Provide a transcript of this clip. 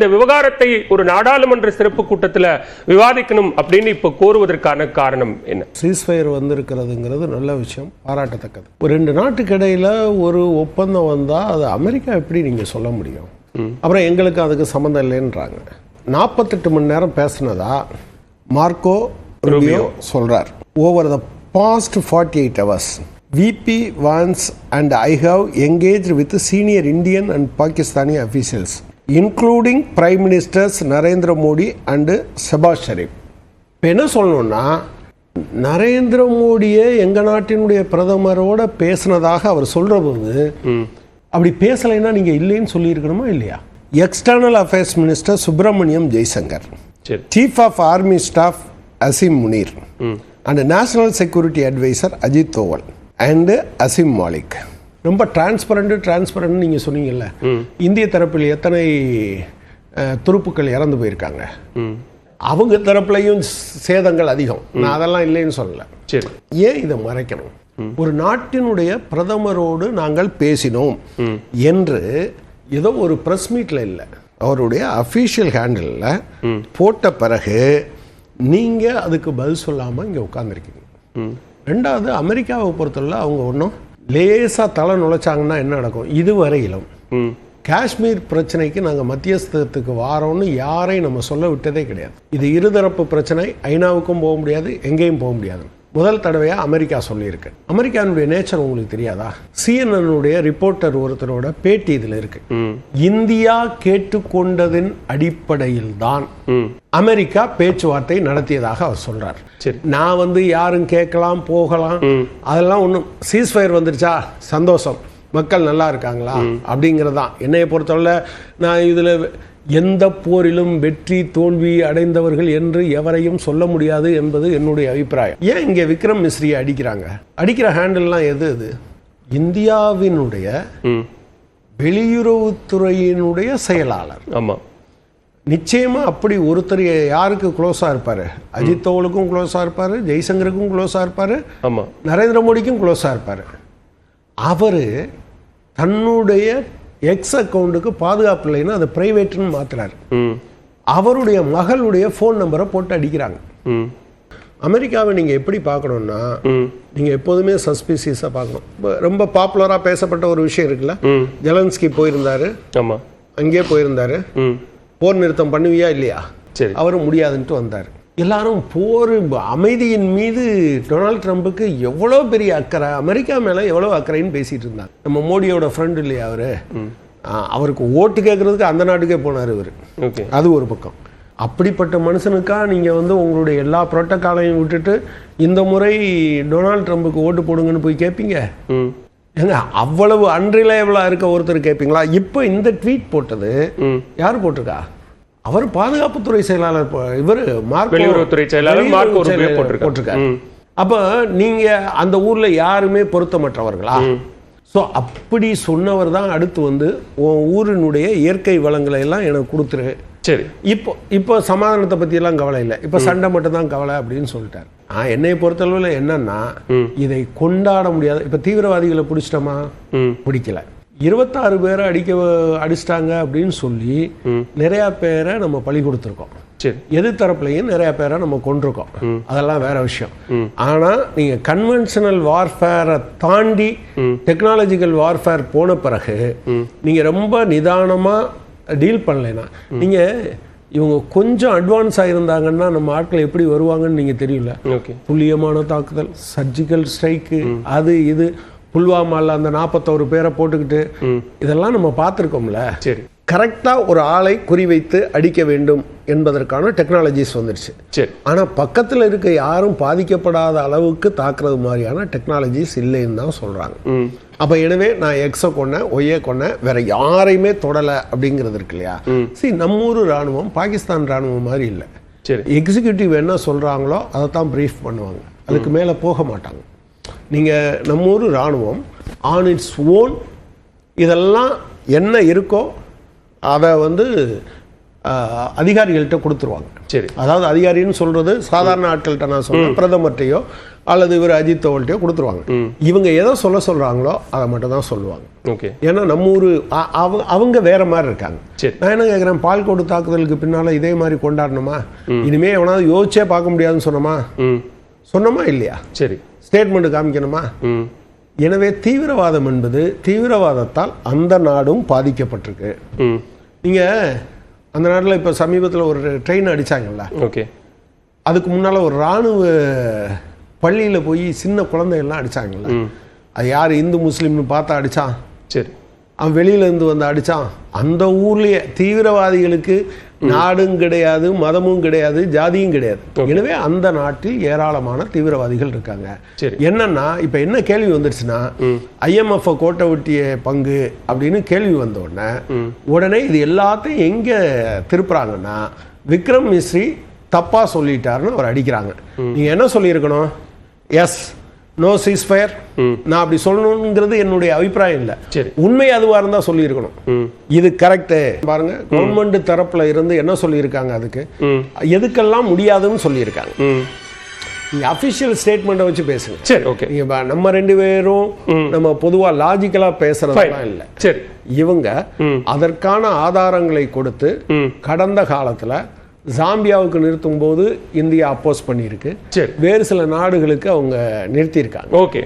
இந்த விவகாரத்தை ஒரு நாடாளுமன்ற சிறப்பு கூட்டத்துல விவாதிக்கணும் அப்படின்னு இப்ப கோருவதற்கான காரணம் என்ன? சீஸ்ஃபயர் வந்திருக்கிறதுங்கிறது நல்ல விஷயம் பாராட்டத்தக்கது. ஒரு ரெண்டு நாட்டுக்கு இடையில ஒரு ஒப்பந்தம் வந்தா அது அமெரிக்கா எப்படி நீங்க சொல்ல முடியும்? அப்புறம் எங்களுக்கு அதுக்கு சம்மந்தம் இல்லைன்றாங்க. நாற்பத்தெட்டு மணி நேரம் பேசுனதா மார்க்கோ ரூபியோ சொல்றார். Over the past forty eight hours VP Vance and I have engage with senior Indian and Pakistani officials including prime ministers Narendra Modi and Shehbaz Sharif இப்போ என்ன சொல்லணும்னா நரேந்திர மோடியே எங்க நாட்டினுடைய பிரதமரோட பேசினதாக அவர் சொல்ற போது அப்படி பேசலைன்னா நீங்க இல்லைன்னு சொல்லியிருக்கணுமா இல்லையா? External affairs minister Subrahmanyam Jaishankar chief of army staff Asim Munir and national security adviser Ajit Doval and Asim Malik ரொம்ப டிரான்ஸ்பரண்ட் டிரான்ஸ்பரண்ட் நீங்கள் சொன்னீங்கல்ல. இந்திய தரப்பில் எத்தனை துருப்புக்கள் இறந்து போயிருக்காங்க? அவங்க தரப்புலையும் சேதங்கள் அதிகம். நான் அதெல்லாம் இல்லைன்னு சொல்லல. சரி. ஏன் இதை மறைக்கணும்? ஒரு நாட்டினுடைய பிரதமரோடு நாங்கள் பேசினோம் என்று ஏதோ ஒரு பிரஸ் மீட்ல இல்லை. அவருடைய அஃபீஷியல் ஹேண்டிலில் போட்ட பிறகு நீங்க அதுக்கு பதில் சொல்லாம இங்க உட்காந்துருக்கீங்க ரெண்டாவது அமெரிக்காவை பொறுத்தவரை அவங்க ஒன்றும் லேசா தலை நுழைச்சாங்கன்னா என்ன நடக்கும்? இதுவரையிலும் காஷ்மீர் பிரச்சனைக்கு நாங்கள் மத்தியஸ்தத்துக்கு வாரோம்னு யாரையும் நம்ம சொல்ல விட்டதே கிடையாது. இது இருதரப்பு பிரச்சனை ஐநாவுக்கும் போக முடியாது எங்கேயும் போக முடியாது முதல் தடவையாக அமெரிக்கா சொல்லியிருக்கு. அமெரிக்கானுடைய நேச்சர் உங்களுக்கு தெரியாதா? சிஎன்என்னுடைய ரிப்போர்ட்டர் ஒருத்தரோட பேட்டி இதில் இருக்கு. இந்தியா கேட்டுக்கொண்டதின் அடிப்படையில் தான் அமெரிக்கா பேச்சுவார்த்தை நடத்தியதாக அவர் சொல்றார். நான் வந்து யாரும் கேட்கலாம் போகலாம். அதெல்லாம் ஒன்றும் சீஸ்ஃபயர் வந்துருச்சா? சந்தோஷம். மக்கள் நல்லா இருக்காங்களா? அப்படிங்கிறதான். என்னைய பொறுத்தவரை நான் இதில் எந்த போரிலும் வெற்றி தோல்வி அடைந்தவர்கள் என்று எவரையும் சொல்ல முடியாது என்பது என்னுடைய அபிப்பிராயம். ஏன் இங்கே விக்ரம் மிஸ்ரியை அடிக்கிறாங்க? அடிக்கிற ஹேண்டில்லாம் எது அது? இந்தியாவினுடைய வெளியுறவுத்துறையினுடைய செயலாளர். ஆமா. நிச்சயமா அப்படி ஒருத்தர் யாருக்கு க்ளோஸா இருப்பாரு? அஜித் தோவலுக்கும் க்ளோஸா இருப்பாரு ஜெய்சங்கருக்கும் க்ளோஸா இருப்பாரு ஆமா. நரேந்திர மோடிக்கும் க்ளோஸா இருப்பாரு. அவரு தன்னுடைய எக்ஸ் அக்கௌண்ட்டுக்கு பாதுகாப்பு இல்லைன்னா அதை பிரைவேட்னு மாத்துறாரு. அவருடைய மகளுடைய ஃபோன் நம்பரை போட்டு அடிக்கிறாங்க. ம். அமெரிக்காவை நீங்க எப்படி பார்க்கணும்னா ம். நீங்க எப்போதுமே சஸ்பீசியஸாக பார்க்கணும். ரொம்ப பாப்புலரா பேசப்பட்ட ஒரு விஷயம் இருக்குல்ல? ஜெலன்ஸ்கி போயிருந்தாரு. ஆமா. அங்கேயே போயிருந்தாரு. ம். போர் நிறுத்தம் பண்ணுவியா இல்லையா? சரி. அவர் முடியாதுன்ட்டு வந்தார். எல்லாரும் போர் அமைதியின் மீது டொனால்ட் ட்ரம்புக்கு எவ்வளோ பெரிய அக்கறை அமெரிக்கா மேலே எவ்வளோ அக்கறைன்னு பேசிட்டு இருந்தாங்க நம்ம மோடியோட ஃப்ரெண்ட் இல்லையா அவரு? அவருக்கு ஓட்டு கேட்கறதுக்கு அந்த நாட்டுக்கே போனார் இவர். ஓகே. அது ஒரு பக்கம். அப்படிப்பட்ட மனுஷனுக்கா நீங்கள் வந்து உங்களுடைய எல்லா புரோட்டோக்காலையும் விட்டுட்டு இந்த முறை டொனால்ட் ட்ரம்புக்கு ஓட்டு போடுங்கன்னு போய் கேட்பீங்க ஏங்க அவ்வளவு அன்ரிலையபிளாக இருக்க ஒருத்தர் கேட்பீங்களா இப்போ இந்த ட்வீட் போட்டது யார் போட்டிருக்கா? அவர் பாதுகாப்புத்துறை செயலாளர் இவர் மார்க் வெளியுறவுத்துறை செயலாளர் மார்க்கோ ரூபியோ போட்டிருக்காரு. அப்ப நீங்க அந்த ஊர்ல யாருமே பொருத்தமற்றவர்களா? ஸோ அப்படி சொன்னவர் தான் அடுத்து வந்து உன் ஊரினுடைய இயற்கை வளங்களை எல்லாம் எனக்கு கொடுத்துரு. சரி. இப்போ இப்போ சமாதானத்தை பத்தி எல்லாம் கவலை இல்லை. இப்போ சண்டை மட்டும் தான் கவலை அப்படின்னு சொல்லிட்டார். நான் என்னை பொறுத்தளவில் என்னன்னா இதை கொண்டாட முடியாது. இப்போ தீவிரவாதிகளை பிடிச்சிட்டோமா? பிடிக்கல. இருபத்தாறு பேரை அடிக்க அடிச்சிட்டாங்க அப்படின்னு சொல்லி நிறைய பேரை நம்ம பழி கொடுத்துருக்கோம். சரி. எது தரப்புலையும் நிறைய பேரை நம்ம கொண்டிருக்கோம் அதெல்லாம் வேற விஷயம். ஆனா நீங்க கன்வென்ஷனல் வார்ஃபேரை தாண்டி டெக்னாலஜிக்கல் வார்ஃபேர் போன பிறகு நீங்க ரொம்ப நிதானமா டீல் பண்ணலைன்னா நீங்க இவங்க கொஞ்சம் அட்வான்ஸ் ஆயிருந்தாங்கன்னா நம்ம ஆட்கள் எப்படி வருவாங்கன்னு நீங்க தெரியல. துல்லியமான தாக்குதல் சர்ஜிக்கல் ஸ்ட்ரைக்கு அது இது. புல்வாமால அந்த நாற்பத்தோரு பேரை போட்டுக்கிட்டு இதெல்லாம் நம்ம பார்த்துருக்கோம்ல. சரி. கரெக்டாக ஒரு ஆளை குறிவைத்து அடிக்க வேண்டும் என்பதற்கான டெக்னாலஜிஸ் வந்துருச்சு. சரி. ஆனால் பக்கத்தில் இருக்க யாரும் பாதிக்கப்படாத அளவுக்கு தாக்குறது மாதிரியான டெக்னாலஜிஸ் இல்லைன்னு தான் சொல்கிறாங்க அப்போ எனவே நான் எக்ஸை கொன்னேன் ஒய்யை கொன்னேன் வேற யாரையுமே தொடலை அப்படிங்கிறது இருக்கு இல்லையா? சரி நம்ம ஊர் ராணுவம் பாகிஸ்தான் ராணுவம் மாதிரி இல்லை. சரி. எக்ஸிக்யூட்டிவ் என்ன சொல்கிறாங்களோ அதை தான் ப்ரீஃப் பண்ணுவாங்க. அதுக்கு மேலே போக மாட்டாங்க. நீங்கள் நம்ம ஊர் இராணுவம் ஆன் இட்ஸ் ஓன் இதெல்லாம் என்ன இருக்கோ அதை வந்து அதிகாரிகள்கிட்ட கொடுத்துருவாங்க. சரி. அதாவது அதிகாரின்னு சொல்றது சாதாரண ஆட்கள்கிட்ட நான் சொல்றேன் பிரதமர்கிட்டயோ அல்லது இவர் அஜித் தோவல்கிட்டயோ கொடுத்துருவாங்க. இவங்க எதை சொல்ல சொல்றாங்களோ அதை மட்டும் தான் சொல்லுவாங்க. ஓகே. ஏன்னா நம்ம ஊர் அவங்க அவங்க வேற மாதிரி இருக்காங்க. சரி. நான் என்ன கேட்குறேன் பால்கோடு தாக்குதலுக்கு பின்னால இதே மாதிரி கொண்டாடணுமா? இனிமே எவனாவது யோசிச்சே பார்க்க முடியாதுன்னு சொன்னோமா? சொன்னோமா இல்லையா? சரி. ஸ்டேட்மெண்ட் காமிக்கணுமா? எனவே தீவிரவாதம் என்பது தீவிரவாதத்தால் அந்த நாடும் பாதிக்கப்பட்டிருக்கு. நீங்க அந்த நாட்டில் இப்போ சமீபத்தில் ஒரு ட்ரெயின் அடிச்சாங்கல்ல? ஓகே. அதுக்கு முன்னால ஒரு ராணுவ பள்ளியில போய் சின்ன குழந்தைகள்லாம் அடிச்சாங்கல்ல? அது யார்? இந்து முஸ்லீம்னு பார்த்தா அடிச்சான். சரி. அவன் வெளியில இருந்து வந்து அடிச்சான். அந்த ஊர்லயே தீவிரவாதிகளுக்கு நாடும் கிடையாது மதமும் கிடையாது ஜாதியும் கிடையாது. எனவே அந்த நாட்டில் ஏராளமான தீவிரவாதிகள் இருக்காங்க. என்னன்னா இப்ப என்ன கேள்வி வந்துருச்சுன்னா ஐஎம்எஃப் கோட்டை ஒட்டிய பங்கு அப்படின்னு கேள்வி வந்த உடனே உடனே இது எல்லாத்தையும் எங்க திருப்புறாங்கன்னா விக்ரம் மிஸ்ரி தப்பா சொல்லிட்டாருன்னு அவர் அடிக்கிறாங்க. நீங்க என்ன சொல்லியிருக்கணும்? எஸ். நோ சீஸ்ஃபயர் நான் அப்படி சொல்லணுங்கிறது என்னுடைய அபிப்பிராயம் இல்லை. சரி. உண்மை அதுவா இருந்தா சொல்லியிருக்கணும். இது கரெக்டு பாருங்க கவர்மெண்ட் தரப்புல இருந்து என்ன சொல்லியிருக்காங்க அதுக்கு? எதுக்கெல்லாம் முடியாதுன்னு சொல்லியிருக்காங்க. ம். நீங்க அபிஷியல் ஸ்டேட்மெண்ட்டை வச்சு பேசுங்க. சரி ஓகே நீங்க பா- நம்ம ரெண்டு பேரும் நம்ம பொதுவா லாஜிக்கலா பேசுறதெல்லாம் இல்லை. சரி. இவங்க அதற்கான ஆதாரங்களை கொடுத்து கடந்த காலத்துல ஜாம்பியாவுக்கு நிறுத்தும் போது இந்தியா அப்போஸ் பண்ணியிருக்கு. சரி. வேறு சில நாடுகளுக்கு அவங்க நிறுத்தியிருக்காங்க. ஓகே.